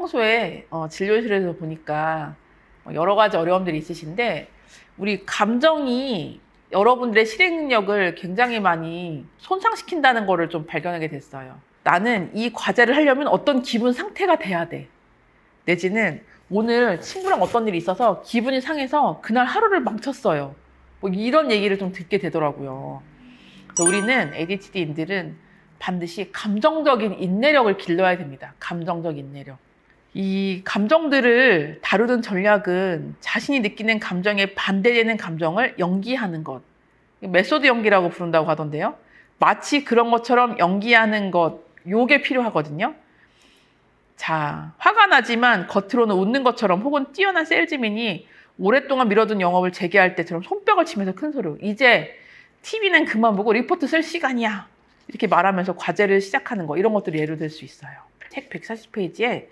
평소에 어, 진료실에서 보니까 뭐 여러 가지 어려움들이 있으신데 우리 감정이 여러분들의 실행 능력을 굉장히 많이 손상시킨다는 거를 좀 발견하게 됐어요. 나는 이 과제를 하려면 어떤 기분 상태가 돼야 돼. 내지는 오늘 친구랑 어떤 일이 있어서 기분이 상해서 그날 하루를 망쳤어요. 뭐 이런 얘기를 좀 듣게 되더라고요. 그래서 우리는 ADHD인들은 반드시 감정적인 인내력을 길러야 됩니다. 감정적 인내력. 이 감정들을 다루는 전략은 자신이 느끼는 감정에 반대되는 감정을 연기하는 것. 메소드 연기라고 부른다고 하던데요. 마치 그런 것처럼 연기하는 것, 요게 필요하거든요. 자, 화가 나지만 겉으로는 웃는 것처럼 혹은 뛰어난 세일즈맨이 오랫동안 미뤄둔 영업을 재개할 때처럼 손뼉을 치면서 큰 소리로 이제 TV는 그만 보고 리포트 쓸 시간이야. 이렇게 말하면서 과제를 시작하는 거 이런 것들이 예로 들 수 있어요. 책 140페이지에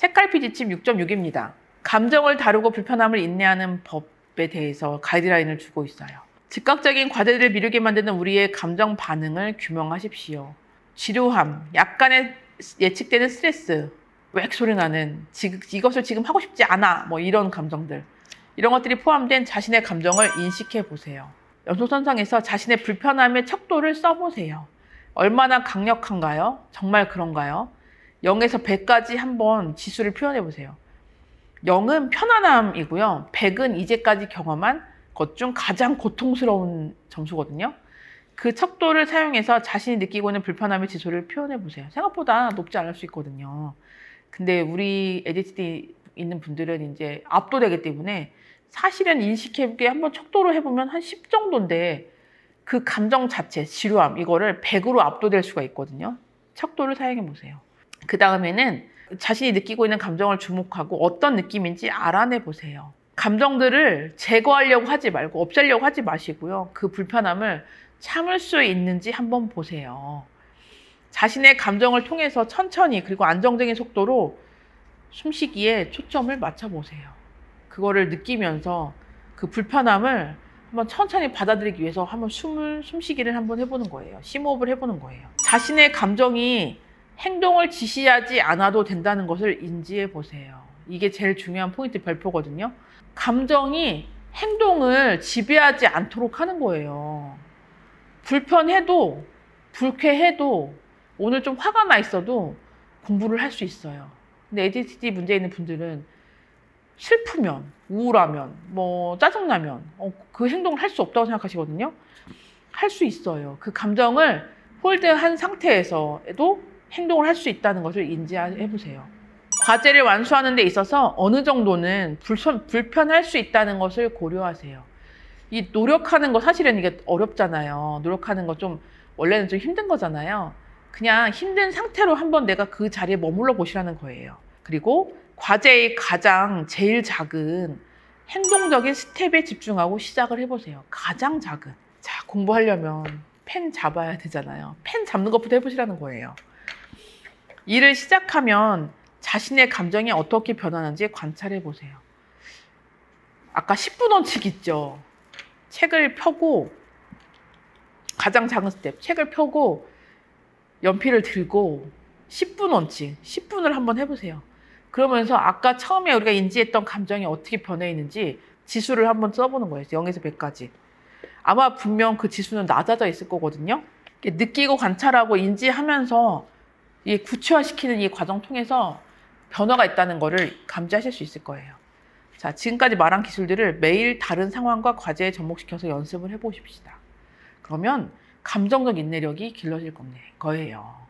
책갈피 지침 6.6입니다. 감정을 다루고 불편함을 인내하는 법에 대해서 가이드라인을 주고 있어요. 즉각적인 과제들을 미루게 만드는 우리의 감정 반응을 규명하십시오. 지루함, 약간의 예측되는 스트레스, 웩 소리 나는 지, 이것을 지금 하고 싶지 않아 뭐 이런 감정들 이런 것들이 포함된 자신의 감정을 인식해 보세요. 연속선상에서 자신의 불편함의 척도를 써보세요. 얼마나 강력한가요? 정말 그런가요? 0에서 100까지 한번 지수를 표현해 보세요. 0은 편안함이고요. 100은 이제까지 경험한 것 중 가장 고통스러운 점수거든요. 그 척도를 사용해서 자신이 느끼고 있는 불편함의 지수를 표현해 보세요. 생각보다 높지 않을 수 있거든요. 근데 우리 ADHD 있는 분들은 이제 압도되기 때문에 사실은 인식해보게 한번 척도를 해보면 한 10 정도인데 그 감정 자체, 지루함, 이거를 100으로 압도될 수가 있거든요. 척도를 사용해 보세요. 그 다음에는 자신이 느끼고 있는 감정을 주목하고 어떤 느낌인지 알아내 보세요. 감정들을 제거하려고 하지 말고 없애려고 하지 마시고요. 그 불편함을 참을 수 있는지 한번 보세요. 자신의 감정을 통해서 천천히 그리고 안정적인 속도로 숨쉬기에 초점을 맞춰 보세요. 그거를 느끼면서 그 불편함을 한번 천천히 받아들이기 위해서 한번 숨을 숨쉬기를 한번 해보는 거예요. 심호흡을 해보는 거예요. 자신의 감정이 행동을 지시하지 않아도 된다는 것을 인지해 보세요. 이게 제일 중요한 포인트 별표거든요. 감정이 행동을 지배하지 않도록 하는 거예요. 불편해도 불쾌해도 오늘 좀 화가 나 있어도 공부를 할 수 있어요. 근데 ADHD 문제 있는 분들은 슬프면, 우울하면, 뭐 짜증나면 어, 그 행동을 할 수 없다고 생각하시거든요. 할 수 있어요. 그 감정을 홀드한 상태에서도 행동을 할 수 있다는 것을 인지해 보세요. 과제를 완수하는 데 있어서 어느 정도는 불편, 불편할 수 있다는 것을 고려하세요. 이 노력하는 거 사실은 이게 어렵잖아요. 노력하는 거 좀 원래는 좀 힘든 거잖아요. 그냥 힘든 상태로 한번 내가 그 자리에 머물러 보시라는 거예요. 그리고 과제의 가장 제일 작은 행동적인 스텝에 집중하고 시작을 해보세요. 가장 작은. 자, 공부하려면 펜 잡아야 되잖아요. 펜 잡는 것부터 해보시라는 거예요. 일을 시작하면 자신의 감정이 어떻게 변하는지 관찰해 보세요. 아까 10분 원칙 있죠. 책을 펴고 가장 작은 스텝, 책을 펴고 연필을 들고 10분 원칙, 10분을 한번 해보세요. 그러면서 아까 처음에 우리가 인지했던 감정이 어떻게 변해 있는지 지수를 한번 써보는 거예요. 0에서 100까지. 아마 분명 그 지수는 낮아져 있을 거거든요. 느끼고 관찰하고 인지하면서 이 구체화시키는 이 과정 통해서 변화가 있다는 거를 감지하실 수 있을 거예요. 자, 지금까지 말한 기술들을 매일 다른 상황과 과제에 접목시켜서 연습을 해보십시다. 그러면 감정적 인내력이 길러질 거예요.